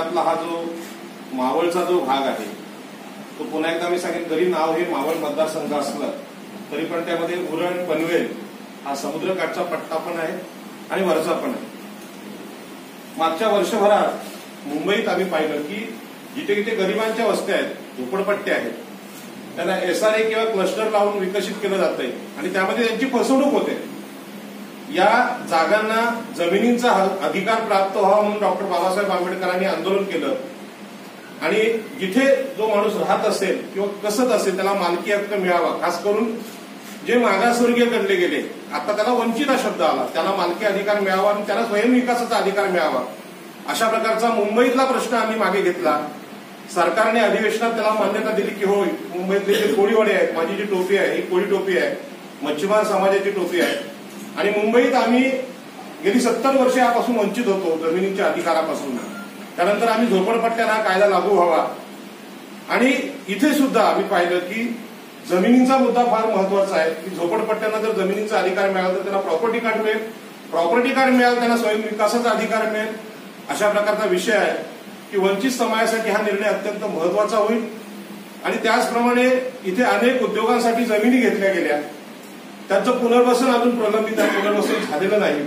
भागातला हा जो मावळचा जो भाग आहे तो पुन्हा एकदा मी सांगेन जरी नाव हे मावळ मतदारसंघ असलं तरी पण त्यामध्ये उरण पनवेल हा समुद्रकाठचा पट्टा पण आहे आणि वरचा पण आहे. मागच्या वर्षभरात मुंबईत आम्ही पाहिलं की जिथे जिथे गरिबांच्या वस्त्या आहेत झोपडपट्ट्या आहेत त्यांना एसआरए किंवा क्लस्टर लावून विकसित केलं जात आहे आणि त्यामध्ये त्यांची फसवणूक होते. या जागांना जमिनींचा अधिकार प्राप्त व्हावा म्हणून डॉक्टर बाबासाहेब आंबेडकरांनी आंदोलन केलं. आणि जिथे जो माणूस राहत असेल किंवा कसत असेल त्याला मालकी हक्क मिळावा. खास करून जे मागासवर्गीय गणले गेले आता त्याला वंचित हा शब्द आला. त्याला मालकी अधिकार मिळावा आणि त्याला स्वयंविकासाचा अधिकार मिळावा. अशा प्रकारचा मुंबईतला प्रश्न आम्ही मागे घेतला. सरकारने अधिवेशनात त्याला मान्यता दिली की होय मुंबईतले जे कोळीवाडे आहेत माझी जी टोपी आहे ही कोळी टोपी आहे. मच्छीमार समाजाची टोपी आहे. आणि मुंबईत आम्ही गेली सत्तर वर्ष यापासून वंचित होतो जमिनीच्या अधिकारापासून. त्यानंतर आम्ही झोपडपट्ट्यांना कायदा लागू व्हावा. आणि इथे सुद्धा आम्ही पाहिलं की जमिनीचा मुद्दा फार महत्त्वाचा आहे. की झोपडपट्ट्यांना जर जमिनीचा अधिकार मिळाला तर त्यांना प्रॉपर्टी कार्ड मिळेल. प्रॉपर्टी कार्ड मिळालं त्यांना स्वयंविकासाचा अधिकार मिळेल. अशा प्रकारचा विषय आहे की वंचित समाजासाठी हा निर्णय अत्यंत महत्त्वाचा होईल. आणि त्याचप्रमाणे इथे अनेक उद्योगांसाठी जमिनी घेतल्या गेल्या. त्यांचं पुनर्वसन अजून प्रलंबित आहे पुनर्वसन झालेलं नाही.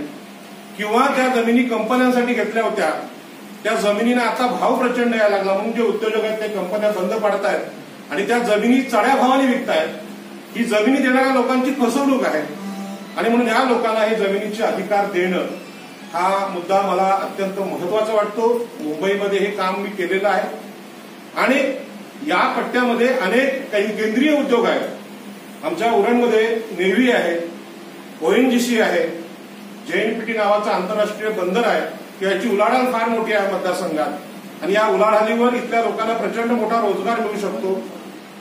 किंवा त्या जमिनी कंपन्यांसाठी घेतल्या होत्या. त्या जमिनीने आता भाव प्रचंड यायला लागला. म्हणून जे उद्योजक आहेत ते कंपन्या बंद पाडतायत. आणि त्या जमिनी चढ्या भावाने विकतायत. ही जमिनी देणाऱ्या लोकांची फसवणूक आहे. आणि म्हणून या लोकांना हे जमिनीचे अधिकार देणं हा मुद्दा मला अत्यंत महत्त्वाचा वाटतो. मुंबईमध्ये हे काम मी केलेलं आहे. आणि या पट्ट्यामध्ये अनेक काही केंद्रीय उद्योग आहेत. आमच्या उरणमध्ये नेव्ही आहे ओएनजीसी आहे जेएनपीटी नावाचं आंतरराष्ट्रीय बंदर आहे याची उलाढाल फार मोठी आहे मतदारसंघात. आणि या उलाढालीवर इथल्या लोकांना प्रचंड मोठा रोजगार मिळू शकतो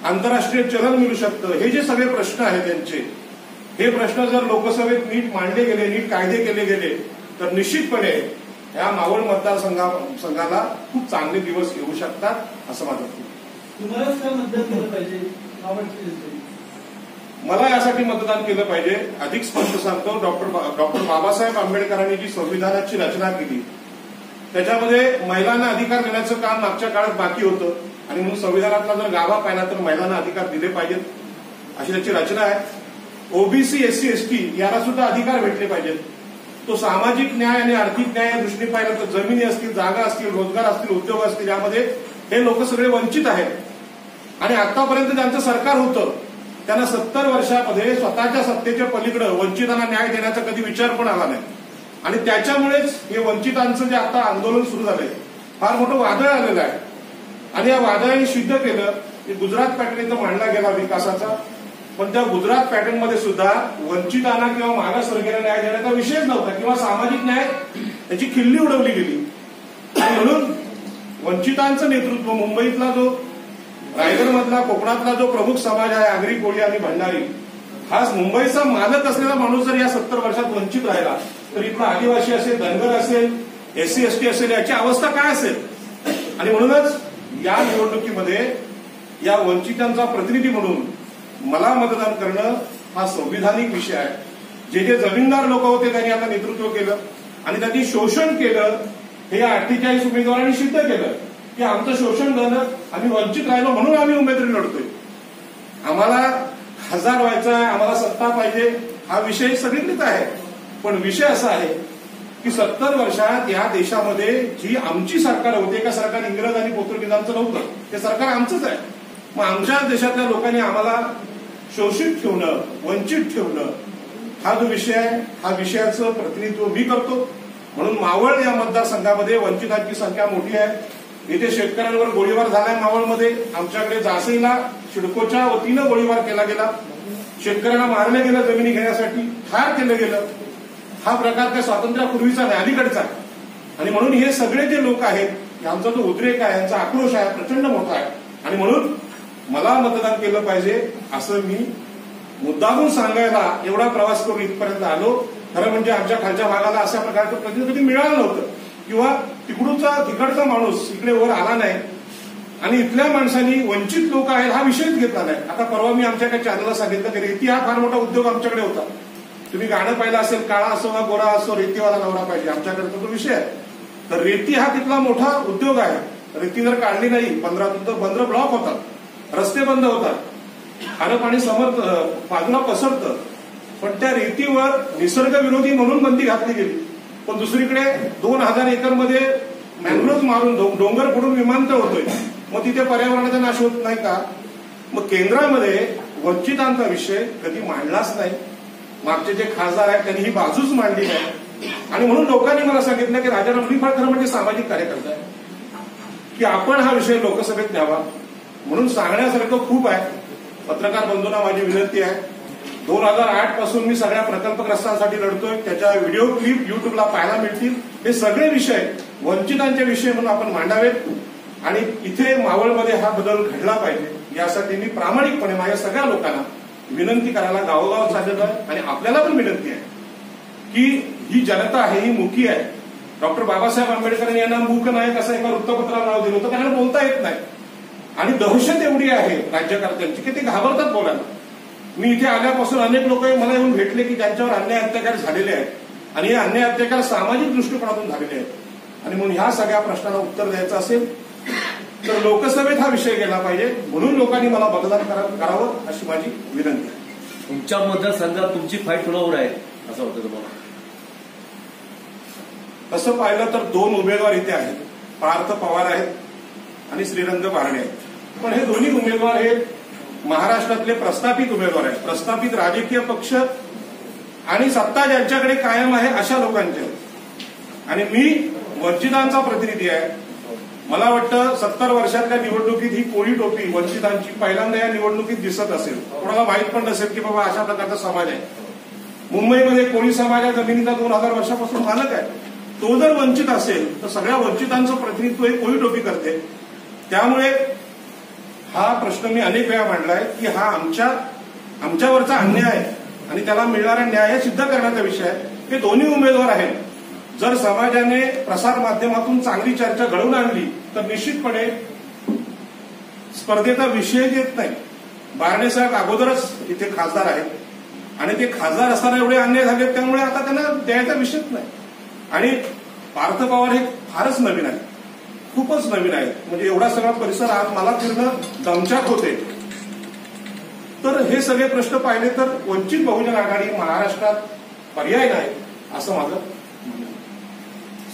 आंतरराष्ट्रीय चलन मिळू शकतं हे जे सगळे प्रश्न आहेत त्यांचे हे प्रश्न जर लोकसभेत नीट मांडले गेले नीट कायदे केले गेले तर निश्चितपणे या मावळ मतदारसंघा संघाला खूप चांगले दिवस येऊ शकतात असं माझं तुम्हालाच काय मतदान केलं पाहिजे मला यासाठी मतदान केलं पाहिजे. अधिक स्पष्ट सांगतो डॉक्टर डॉक्टर बाबासाहेब आंबेडकरांनी जी संविधानाची रचना केली त्याच्यामध्ये महिलांना अधिकार देण्याचं काम मागच्या काळात बाकी होतं. आणि म्हणून संविधानातला जर गाभा पाहिला तर महिलांना अधिकार दिले पाहिजेत. अशी त्याची रचना आहे. ओबीसी एससी एसटी याला सुद्धा अधिकार भेटले पाहिजेत. तो सामाजिक न्याय आणि आर्थिक न्याय या दृष्टीने पाहिलं तर जमिनी असतील जागा असतील रोजगार असतील उद्योग असतील यामध्ये हे लोक सगळे वंचित आहेत. आणि आतापर्यंत ज्यांचं सरकार होतं त्यांना सत्तर वर्षामध्ये स्वतःच्या सत्तेच्या पलीकडे वंचितांना न्याय देण्याचा कधी विचार पण आला नाही. आणि त्याच्यामुळेच हे वंचितांचं जे आता आंदोलन सुरू झालंय फार मोठं वादळ आलेलं आहे. आणि या वादळाने सिद्ध केलं की गुजरात पॅटर्न इथं मांडला गेला विकासाचा पण त्या गुजरात पॅटर्नमध्ये सुद्धा वंचितांना किंवा मागासवर्गीयांना न्याय देण्याचा विषयच नव्हता किंवा सामाजिक न्याय याची खिल्ली उडवली गेली. म्हणून वंचितांचं नेतृत्व मुंबईतला जो रायगडमधला कोकणातला जो प्रमुख समाज आहे आगरी कोळी आणि भंडारी हाच मुंबईचा मालक असलेला माणूस जर या सत्तर वर्षात वंचित राहिला तर इथला आदिवासी असेल धनगर असेल एससी एसटी असेल याची अवस्था काय असेल? आणि म्हणूनच या निवडणुकीमध्ये या वंचितांचा प्रतिनिधी म्हणून मला मतदान करणं हा संविधानिक विषय आहे. जे जे जमीनदार लोक होते त्यांनी आता नेतृत्व केलं आणि त्यांनी शोषण केलं हे या अठ्ठेचाळीस उमेदवारांनी सिद्ध केलं. की आमचं शोषण झालं आम्ही वंचित राहिलो म्हणून आम्ही उमेदवारी लढतोय. आम्हाला हजार व्हायचा आहे आम्हाला सत्ता पाहिजे हा विषय सगळीकडेच आहे. पण विषय असा आहे की सत्तर वर्षात या देशामध्ये जी आमची सरकार होती एका सरकार इंग्रज आणि पोर्तुगीजांचं नव्हतं. ते सरकार आमचंच आहे. मग आमच्या देशातल्या लोकांनी आम्हाला शोषित ठेवणं वंचित ठेवणं हा जो विषय आहे हा विषयाचं प्रतिनिधित्व मी करतो. म्हणून मावळ या मतदारसंघामध्ये वंचितांची संख्या मोठी आहे. इथे शेतकऱ्यांवर गोळीबार झालाय मावळमध्ये. आमच्याकडे जासईला सिडकोच्या वतीनं गोळीबार केला गेला. शेतकऱ्यांना मारलं गेलं जमिनी घेण्यासाठी ठार केलं गेलं. हा प्रकार त्या स्वातंत्र्यापूर्वीचा नाही अलीकडचा आणि म्हणून हे सगळे जे लोक आहेत यांचा जो उद्रेक आहे यांचा आक्रोश आहे प्रचंड मोठा आहे. आणि म्हणून मला मतदान केलं पाहिजे असं मी मुद्दामून सांगायला एवढा प्रवास करून इथपर्यंत आलो. खरं म्हणजे आमच्या खालच्या भागाला अशा प्रकारचं प्रतिनिधी मिळालं नव्हतं. किंवा तिकडूचा तिकडचा माणूस इकडे वर आला नाही आणि इथल्या माणसांनी वंचित लोक आहेत हा विषयच घेतला नाही. आता परवा मी आमच्या काही चॅनलला सांगितलं की रेती हा फार मोठा उद्योग आमच्याकडे होता. तुम्ही गाणं पाहिलं असेल काळा असो वा गोरा असो रेतीवाला नवरा पाहिजे आमच्याकडे तो विषय आहे. तर रेती हा तिथला मोठा उद्योग आहे. रेती जर काढली नाही बंदरातून तर पंधरा ब्लॉक होतात रस्ते बंद होतात खारं पाणी समर्थ बाजूला पसरतं. पण त्या रेतीवर निसर्गविरोधी म्हणून बंदी घातली गेली. पण दुसरीकडे दोन हजार एकरमध्ये मध्ये मारून डोंगर फोडून विमानतळ होतोय. मग तिथे पर्यावरणाचा नाश होत नाही का? मग केंद्रामध्ये वंचितांचा विषय कधी मांडलाच नाही. मागचे जे खासदार आहेत त्यांनी ही बाजूच मांडली नाही. आणि म्हणून लोकांनी मला सांगितलं की राजा रमणी फार खरं म्हणजे सामाजिक कार्यकर्ता आहे. की आपण हा विषय लोकसभेत न्यावा. म्हणून सांगण्यासारखं खूप आहे. पत्रकार बंधूंना माझी विनंती आहे. दोन हजार आठपासून मी सगळ्या प्रकल्पग्रस्तांसाठी लढतोय. त्याच्या व्हिडिओ क्लिप युट्यूबला पाहायला मिळतील. हे सगळे विषय वंचितांचे विषय म्हणून आपण मांडावेत. आणि इथे मावळमध्ये हा बदल घडला पाहिजे यासाठी मी प्रामाणिकपणे माझ्या सगळ्या लोकांना विनंती करायला गावोगाव चाललेलं आहे आणि आपल्याला पण विनंती आहे की ही जनता आहे ही मुखी आहे. डॉक्टर बाबासाहेब आंबेडकर यांना मूक नायक असं एका वृत्तपत्राला नाव दिलं होतं त्यांना बोलता येत नाही. आणि दहशत एवढी आहे राज्यकर्त्यांची की ते घाबरतात बोलायला. मी इथे आल्यापासून अनेक लोक मला येऊन भेटले की ज्यांच्यावर अन्याय अत्याचार झालेले आहेत. आणि हे अन्याय अत्याचार सामाजिक दृष्टिकोनातून झालेले आहेत. आणि म्हणून ह्या सगळ्या प्रश्नाला उत्तर द्यायचं असेल तर लोकसभेत हा विषय गेला पाहिजे. म्हणून लोकांनी मला मतदान करा- करावं अशी माझी विनंती आहे. तुमच्या मतदारसंघात तुमची फाईट कुणावर आहे असं वाटतं तुम्हाला. तसं पाहिलं तर दोन उमेदवार इथे आहेत. पार्थ पवार आहेत आणि श्रीरंग बारणे आहेत. पण हे दोन्ही उमेदवार हे महाराष्ट्रातले प्रस्थापित उमेदवार आहेत. प्रस्थापित राजकीय पक्ष आणि सत्ता ज्यांच्याकडे कायम आहे अशा लोकांचे. आणि मी वंचितांचा प्रतिनिधी आहे. मला वाटतं सत्तर वर्षातल्या निवडणुकीत ही कोळी टोपी वंचितांची पहिल्यांदा या निवडणुकीत दिसत असेल. कोणाला माहीत पण नसेल की बाबा अशा प्रकारचा समाज आहे. मुंबईमध्ये कोळी समाज या जमिनीचा दोन हजार वर्षापासून मालक आहे. तो जर वंचित असेल तर सगळ्या वंचितांचं प्रतिनिधित्व हे कोळी टोपी करते. त्यामुळे हा प्रश्न मी अनेक वेळा मांडलाय की हा आमच्या आमच्यावरचा अन्याय आहे आणि त्याला मिळणारा न्याय हे सिद्ध करण्याचा विषय आहे. हे दोन्ही उमेदवार आहेत. जर समाजाने प्रसार माध्यमातून चांगली चर्चा घडवून आणली तर निश्चितपणे स्पर्धेचा विषय येत नाही. बारणे साहेब अगोदरच इथे खासदार आहेत. आणि ते खासदार असताना एवढे अन्याय झाले त्यामुळे आता त्यांना द्यायचा विषयच नाही. आणि पार्थ पवार हे फारच नवीन आहे खूपच नवीन आहे म्हणजे एवढा सगळा परिसर आज मला फिरणं दमचाक होते. तर हे सगळे प्रश्न पाहिले तर वंचित बहुजन आघाडी महाराष्ट्रात पर्याय नाही असं माझं.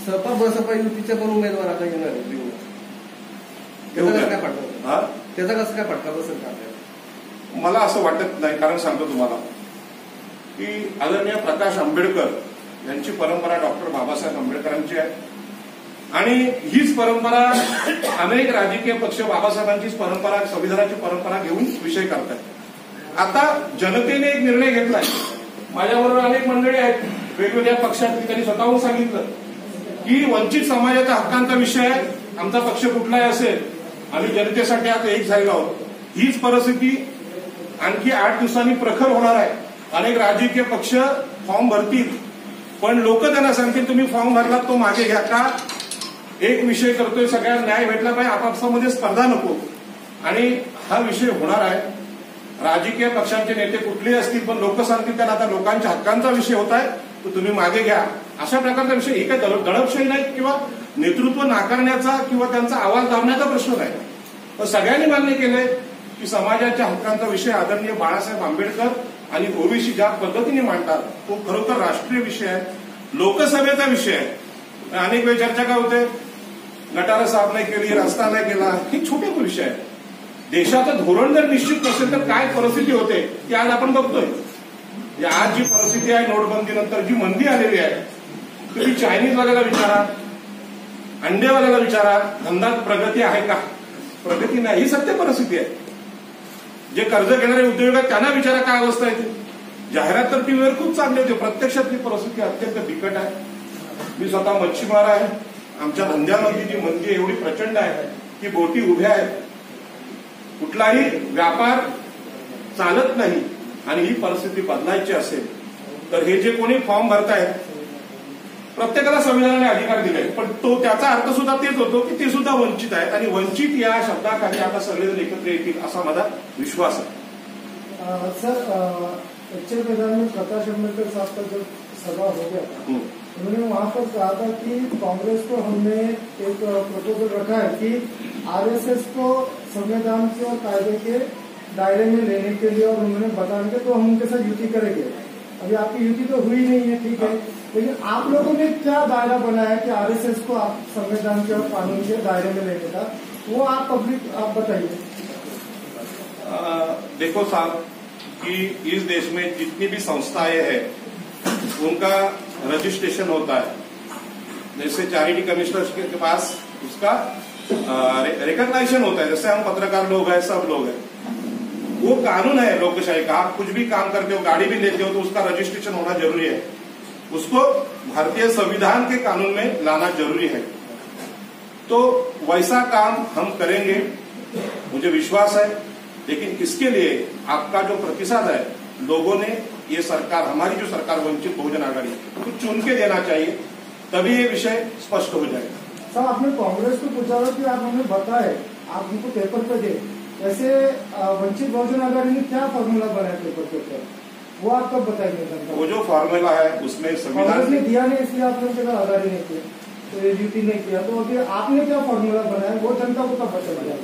सपा बसपा युतीचे पण उमेदवार आता येणार आहेत त्याचा. कसं काय फटका बसेल? का? मला असं वाटत नाही कारण सांगतो तुम्हाला. की आदरणीय प्रकाश आंबेडकर यांची परंपरा डॉक्टर बाबासाहेब आंबेडकरांची आहे. आणि हीच परंपरा अनेक राजकीय पक्ष बाबासाहेबांचीच परंपरा संविधानाची परंपरा घेऊन विषय करतात. आता जनतेने एक निर्णय घेतलाय. माझ्याबरोबर अनेक मंडळी आहेत. वेगवेगळ्या पक्षातली त्यांनी स्वतःहून सांगितलं की वंचित समाजाच्या हक्कांचा विषय आमचा पक्ष कुठलाही असेल आम्ही जनतेसाठी आता एक झालेलो आहोत. हीच परिस्थिती आणखी आठ दिवसांनी प्रखर होणार आहे. अनेक राजकीय पक्ष फॉर्म भरतील. पण लोक त्यांना सांगतील तुम्ही फॉर्म भरलात तो मागे घ्या. का? एक विषय करतोय सगळ्यांना न्याय भेटला पाहिजे आपापसामध्ये स्पर्धा नको. आणि हा विषय होणार आहे. राजकीय पक्षांचे नेते कुठलेही असतील पण लोक सांगतील त्यांना आता लोकांच्या हक्कांचा विषय होत आहे तो तुम्ही मागे घ्या. अशा प्रकारचा विषय हे काही दडपशाही नाही किंवा नेतृत्व नाकारण्याचा किंवा त्यांचा आवाज दाबण्याचा प्रश्न नाही. तर सगळ्यांनी मान्य केलंय की समाजाच्या हक्कांचा विषय आदरणीय बाळासाहेब आंबेडकर आणि ओबीसी ज्या पद्धतीने मांडतात तो खरोखर राष्ट्रीय विषय आहे लोकसभेचा विषय आहे. अनेक वेळ चर्चा काय होते? गटारं साफ नाही केली रस्ता नाही केला हे छोटे विषय आहे. देशाचं धोरण जर निश्चित नसेल तर काय परिस्थिती होते ती आज आपण बघतोय. आज जी परिस्थिती आहे नोटबंदीनंतर जी मंदी आलेली आहे तुम्ही चायनीजवाल्याला विचारा अंडेवाल्याला विचारा धंदात प्रगती आहे का? प्रगती नाही ही सत्य परिस्थिती आहे. जे कर्ज घेणारे उद्योग आहेत त्यांना विचारा काय अवस्था आहे ती. जाहिरात तर टीव्हीवर खूप चांगली होती प्रत्यक्षातली परिस्थिती अत्यंत बिकट आहे. मी स्वतः मच्छीमार आहे. आमच्या धंद्यामध्ये जी मंदी एवढी प्रचंड आहे की बोटी उभ्या आहेत. कुठलाही व्यापार चालत नाही आणि ही परिस्थिती बदलायची असेल तर हे जे कोणी फॉर्म भरतायत प्रत्येकाला संविधानाने अधिकार दिले पण तो त्याचा अर्थ सुद्धा तेच होतो की ते सुद्धा वंचित आहेत आणि वंचित या शब्दाखाली आता सगळेजण एकत्र येतील असा माझा विश्वास आहे. सर एक्चुअल मैदान में प्रकाश अम्बेडकर साहब का जब सभा हो गया था हम्म. उन्होंने वहाँ पर कहा था कि कांग्रेस को हमने एक प्रपोजल रखा है कि आरएसएस को संविधान के और कायदे के दायरे में लेने के लिए और उन्होंने बताएँगे तो हम उनके साथ युति करेंगे। अभी आपकी युति तो हुई नहीं है, ठीक है, लेकिन आप लोगों ने क्या दायरा बनाया कि आरएसएस को आप संविधान के और कानून के दायरे में लेने का? वो आप पब्लिक आप बताइए। देखो साहब, कि इस देश में जितनी भी संस्थाएँ हैं, उनका रजिस्ट्रेशन होता है। जैसे चैरिटी कमिश्नर के पास उसका रिकग्नाइजेशन होता है। जैसे हम पत्रकार लोग हैं, सब लोग हैं। वो कानून है लोकशाही का। आप कुछ भी काम करते हो, गाड़ी भी लेते हो तो उसका रजिस्ट्रेशन होना ज़रूरी है। उसको भारतीय संविधान के कानून में लाना ज़रूरी है। तो वैसा काम हम करेंगे। मुझे विश्वास है, लेकिन इसके लिए आपका जो प्रतिसाद है लोगों ने ये सरकार हमारी जो सरकार वंचित बहुजन आघाड़ी तो चुन के देना चाहिए तभी ये विषय स्पष्ट हो जाएगा। सर आपने कांग्रेस को पूछा था कि आप हमें बताए आप उनको पेपर पे दे। वैसे वंचित बहुजन आघाड़ी ने क्या फॉर्मूला बनाया पेपर के ऊपर? वो आप कब बताएँगे वो जो फॉर्मूला है उसमें कांग्रेस ने दिया नहीं इसलिए आपने उनके साथ आघाड़ी नहीं की तो ये ड्यूटी नहीं किया। तो अभी आपने क्या फॉर्मूला बनाया? वो जनता को कब पता चला?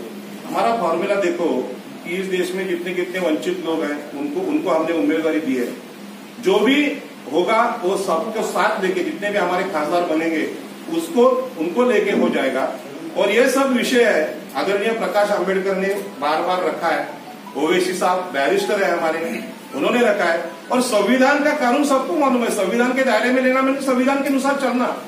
हमारा फॉर्मूला देखो कि इस देश में जितने कितने वंचित लोग हैं, उनको उनको हमने उम्मीदवारी दी है। जो भी होगा, वो सबको साथ लेके जितने भी हमारे खासदार बनेंगे, उसको, उनको लेके हो जाएगा। और ये सब विषय है, आदरणीय प्रकाश आंबेडकर ने बार बार रखा है। ओवैसी साहब बैरिस्टर है हमारे, उन्होंने रखा है। और संविधान का कानून सबको मालूम है, संविधान के दायरे में लेना मतलब संविधान के अनुसार चलना।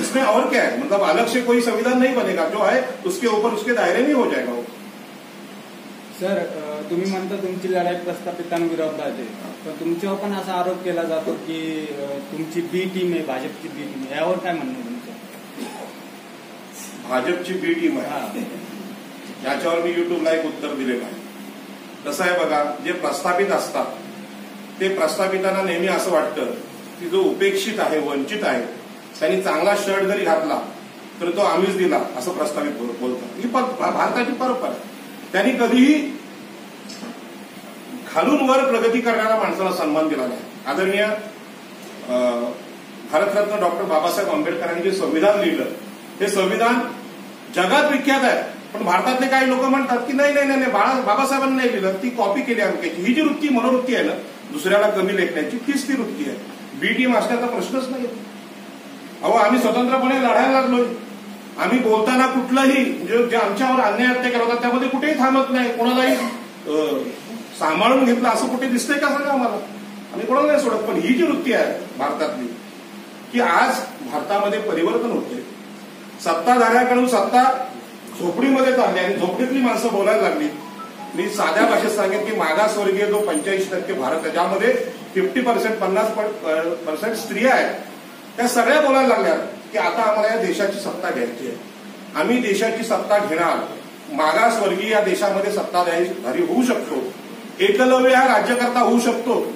इसमें और क्या है? मतलब अलग से कोई संविधान नहीं बनेगा। जो है, उसके ऊपर उसके दायरे में हो जाएगा वो। सर तुम्ही म्हणता तुमची लढाई प्रस्थापितांविरोधात आहे. पण तुमच्यावर पण असा आरोप केला जातो की तुमची बी टीम आहे भाजपची बी टीम आहे. यावर काय म्हणणं तुमचं? भाजपची बी टीम आहे. याच्यावर मी युट्यूबला एक उत्तर दिलेलं आहे. कसं आहे बघा जे प्रस्थापित असतात ते प्रस्थापितांना नेहमी असं वाटतं की जो उपेक्षित आहे वंचित आहे त्यांनी चांगला शर्ट जरी घातला तर तो आम्हीच दिला असं प्रस्तावित बोल- बोलतात. ही भारताची परंपरा आहे. त्यांनी कधीही खालून वर प्रगती करणाऱ्या माणसाला सन्मान दिला नाही. आदरणीय अं, भारतरत्न डॉक्टर बाबासाहेब आंबेडकरांनी जे संविधान लिहिलं हे संविधान जगात विख्यात आहे. पण भारतातले काही लोक म्हणतात की नाही नाही नाही बाळा बाबासाहेबांनी नाही लिहिलं ती कॉपी केली अमक्याची ही जी वृत्ती मनोवृत्ती आहे ना दुसऱ्याला कमी लेखण्याची तीच ती वृत्ती आहे. बीटीएम असण्याचा प्रश्नच नाही अहो आम्ही स्वतंत्रपणे लढायला लागलोय. आम्ही बोलताना कुठलंही जे जे आमच्यावर अन्याय हत्या केला होता त्यामध्ये कुठेही थांबत नाही. कोणालाही सांभाळून घेतलं असं कुठे दिसतंय का सांगा आम्हाला? आम्ही कोणाला नाही सोडत. पण ही जी वृत्ती आहे भारतातली की आज भारतामध्ये परिवर्तन होते सत्ताधाऱ्याकडून सत्ता झोपडीमध्ये चालली आणि झोपडीतली माणसं बोलायला लागली. मी साध्या भाषेत सांगेन की मागासवर्गीय जो पंच्याऐंशी टक्के भारत आहे ज्यामध्ये फिफ्टी पर्सेंट पन्नास पर्सेंट स्त्रिया आहेत त्या सगळ्या बोलायला लागल्या. की आता आम्हाला या देशाची सत्ता घ्यायची आहे. आम्ही देशाची सत्ता घेणार. मागासवर्गीय या देशामध्ये सत्ताधारी होऊ शकतो. एकलव्य हा राज्यकर्ता होऊ शकतो.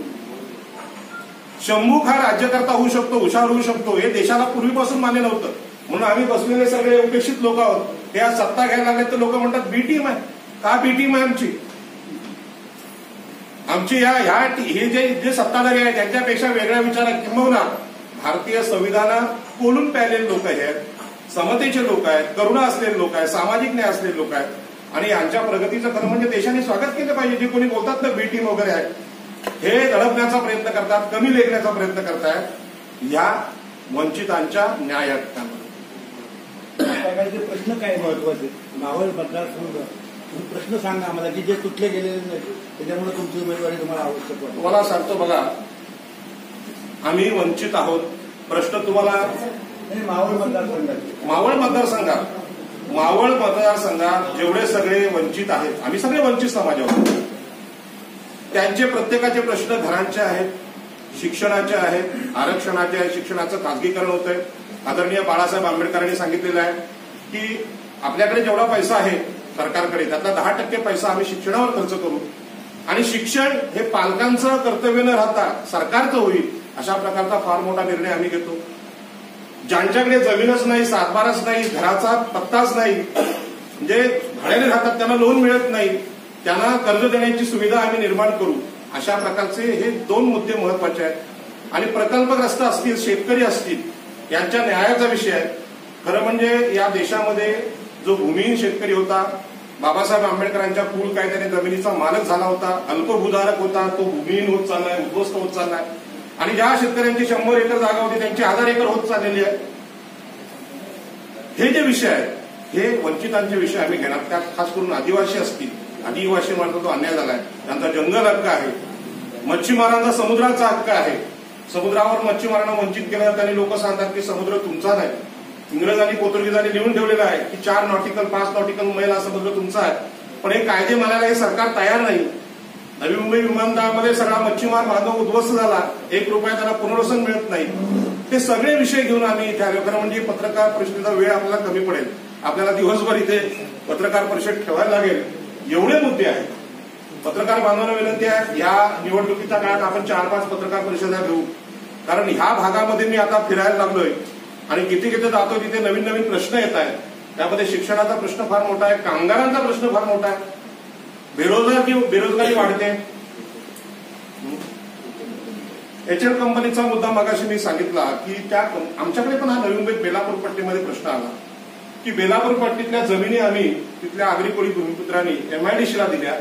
शंभूक हा राज्यकर्ता होऊ शकतो हुशार होऊ शकतो. हे देशाला पूर्वीपासून मान्य नव्हतं. म्हणून आम्ही बसलेले सगळे उपेक्षित लोक आहोत. या आज सत्ता घ्यायला लागले तर लोक म्हणतात बी टीम आहे. का बी टीम आहे आमची? आमची या ह्या हे जे जे सत्ताधारी आहे त्यांच्यापेक्षा वेगळ्या विचार आहेत किंबहुना भारतीय संविधानात कोलून प्यालेले लोक आहेत समतेचे लोक आहेत करुणा असलेले लोक आहेत सामाजिक न्याय असलेले लोक आहेत. आणि यांच्या प्रगतीचं खरं म्हणजे देशाने स्वागत केलं पाहिजे जे कोणी बोलतात ना बी टीम वगैरे आहे हे दडपण्याचा प्रयत्न करतात कमी लेखण्याचा प्रयत्न करतायत या वंचितांच्या न्याय बघायचे प्रश्न काय महत्त्वाचे? मावळ मतदारसंघ तुम्ही प्रश्न सांगा आम्हाला की जे तुटले गेलेले नाही त्याच्यामुळे तुमची उमेदवारी तुम्हाला आवश्यक तुम्हाला सांगतो बघा आम्ही वंचित आहोत. प्रश्न तुम्हाला? मावळ मतदारसंघाचे मावळ मतदारसंघात. मावळ मतदारसंघात जेवढे सगळे वंचित आहेत आम्ही सगळे वंचित समाज आहोत. त्यांचे प्रत्येकाचे प्रश्न घरांचे आहेत शिक्षणाचे आहेत आरक्षणाचे आहे शिक्षणाचं खासगीकरण होत आहे आदरणीय बाळासाहेब आंबेडकरांनी सांगितलेलं आहे की आपल्याकडे जेवढा पैसा आहे सरकारकडे त्यातला दहा टक्के पैसा आम्ही शिक्षणावर खर्च करू. आणि शिक्षण हे पालकांचं कर्तव्य न राहता सरकारचं होईल. अशा प्रकारचा फार मोठा निर्णय आम्ही घेतो. ज्यांच्याकडे जमीनच नाही सातबाराच नाही घराचा पत्ताच नाही म्हणजे भाड्याने राहतात त्यांना लोन मिळत नाही त्यांना कर्ज देण्याची सुविधा आम्ही निर्माण करू. अशा प्रकारचे हे दोन मुद्दे महत्त्वाचे आहेत. आणि प्रकल्पग्रस्त असतील शेतकरी असतील यांच्या न्यायाचा विषय आहे. खरं म्हणजे या देशामध्ये जो भूमिहीन शेतकरी होता बाबासाहेब आंबेडकरांच्या पूल कायद्याने जमिनीचा मालक झाला होता अल्पभूधारक होता तो भूमिहीन होत चाललाय उद्ध्वस्त होत चाललाय. आणि ज्या शेतकऱ्यांची शंभर एकर जागा होती त्यांची हजार एकर होत चाललेली आहे. हे जे विषय आहेत हे वंचितांचे विषय आम्ही घेणार. त्यात खास करून आदिवासी असतील आदिवासी मार्ग तो अन्याय झाला आहे त्यांचा जंगल हक्क आहे मच्छीमारांचा समुद्राचा हक्क आहे. समुद्रावर मच्छीमारांना वंचित केलं त्यांनी लोक सांगतात की समुद्र तुमचा नाही इंग्रजांनी पोर्तुगीजांनी लिहून ठेवलेलं आहे की चार नॉटिकल पाच नॉटिकल मैल हा समुद्र तुमचा आहे. पण हे कायदे म्हणायला हे सरकार तयार नाही. नवी मुंबई विमानतळामध्ये सगळा मच्छीमार बांधव उद्ध्वस्त झाला. एक रुपया त्याला पुनर्वसन मिळत नाही. ते सगळे विषय घेऊन आम्ही इथे आलो. कारण म्हणजे पत्रकार परिषदेचा वेळ आपल्याला कमी पडेल. आपल्याला दिवसभर इथे पत्रकार परिषद ठेवायला लागेल. एवढे मुद्दे आहेत. पत्रकार बांधवांना विनंती आहे या निवडणुकीच्या काळात आपण चार पाच पत्रकार परिषदा घेऊ. कारण ह्या भागामध्ये मी आता फिरायला लागलोय. आणि किती किती जातो तिथे नवीन नवीन प्रश्न येत आहेत. त्यामध्ये शिक्षणाचा प्रश्न फार मोठा आहे कामगारांचा प्रश्न फार मोठा आहे. बेरोजगार बेरोजगारी वाढते. एच एल कंपनीचा मुद्दा मगाशी मी सांगितला की त्या आमच्याकडे पण हा नवी मुंबईत बेलापूर पट्टीमध्ये प्रश्न आला. की बेलापूर पट्टीतल्या जमिनी आम्ही तिथल्या आगरी कोळी भूमिपुत्रांनी एमआयडीसीला दिल्या.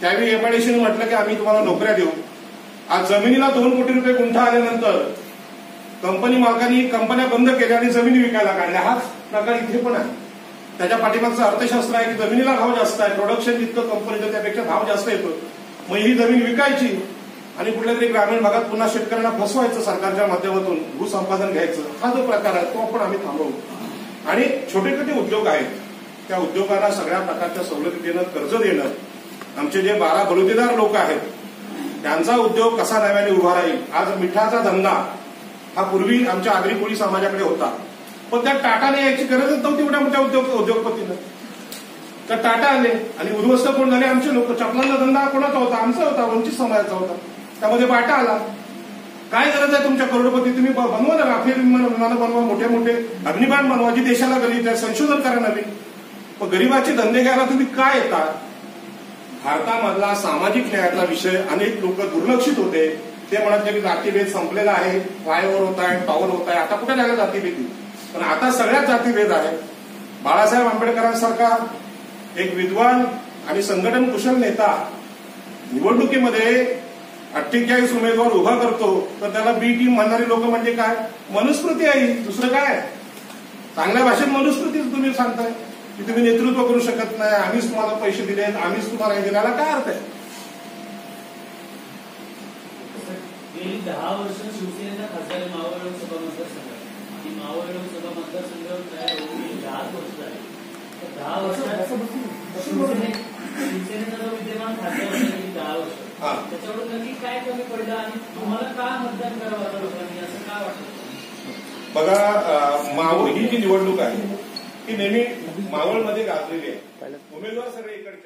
त्यावेळी एमआयडीसीने म्हटलं की आम्ही तुम्हाला नोकऱ्या देऊ. आज जमिनीला दोन कोटी रुपये गुंठा आल्यानंतर कंपनी मालकांनी कंपन्या बंद केल्या आणि जमिनी विकायला काढल्या. हाच प्रकार इथे पण आहे. त्याच्या पाठीमागचं अर्थशास्त्र आहे की जमिनीला भाव जास्त आहे प्रोडक्शन जितकं कंपनीचं त्यापेक्षा भाव जास्त येतो. मग ही जमीन विकायची आणि कुठल्या तरी ग्रामीण भागात पुन्हा शेतकऱ्यांना फसवायचं सरकारच्या माध्यमातून भूसंपादन घ्यायचं हा जो प्रकार आहे तो आपण आम्ही थांबवू. आणि छोटे छोटे उद्योग आहेत त्या उद्योगांना सगळ्या प्रकारच्या सवलती देणं कर्ज देणं. आमचे जे बारा बलुतेदार लोक आहेत त्यांचा उद्योग कसा नव्याने उभा राहील? आज मिठाचा धंदा हा पूर्वी आमच्या आगरी कोळी समाजाकडे होता. पण त्या टाटाने याची गरजच नव्हती मोठ्या मोठ्या उद्योग उद्योगपतीनं. तर टाटा आले आणि उद्ध्वस्त कोण झाले? आमचे लोक. चपलांचा धंदा कोणाचा होता? आमचा होता वंचित समाजाचा होता. त्यामध्ये बाटा आला. काय गरज आहे तुमच्या करोडपती? तुम्ही ब- बनवा ना राफेल विमान विमानं बनवा मोठे मोठे अग्निबाण बनवा जी देशाला गरीब आहे संशोधन करा नवीन पण गरीबाचे धंदे घ्यायला तुम्ही काय येता? भारतामधला सामाजिक न्यायातला विषय अनेक लोक दुर्लक्षित होते. ते म्हणत की जातीभेद संपलेला आहे. फ्लायओव्हर होत आहे टॉवर होत आहे. आता कुठे झाला जातीभेदी? पण आता सगळ्याच जातीभेद आहे बाळासाहेब आंबेडकरांसारखा एक विद्वान आणि संघटन कुशल नेता निवडणुकीमध्ये अठ्ठेचाळीस उमेदवार उभा करतो तर त्याला बी टीम म्हणणारी लोक म्हणजे काय? मनुस्मृती आहे दुसरं काय चांगल्या भाषेत मनुस्मृतीच तुम्ही सांगताय की तुम्ही नेतृत्व करू शकत नाही आम्हीच तुम्हाला पैसे दिलेत आम्हीच तुम्हाला हे दिल्याला काय अर्थ आहे? गेली दहा वर्ष शिवसेनेचा खासदार आहे मावळ लोकसभा मतदारसंघ तयार होऊन दहा वर्ष दहा वर्षात शिवसेनेचा विद्यमान खासदार दहा वर्ष. हा. त्याच्यावर नक्की काय कमी पडलं आणि तुम्हाला का मतदान करावं आता लोकांनी? असं का वाटतं? बघा मावळ ही जी निवडणूक आहे ती नेहमी मावळमध्ये गाजलेली आहे. उमेदवार सगळे इकडे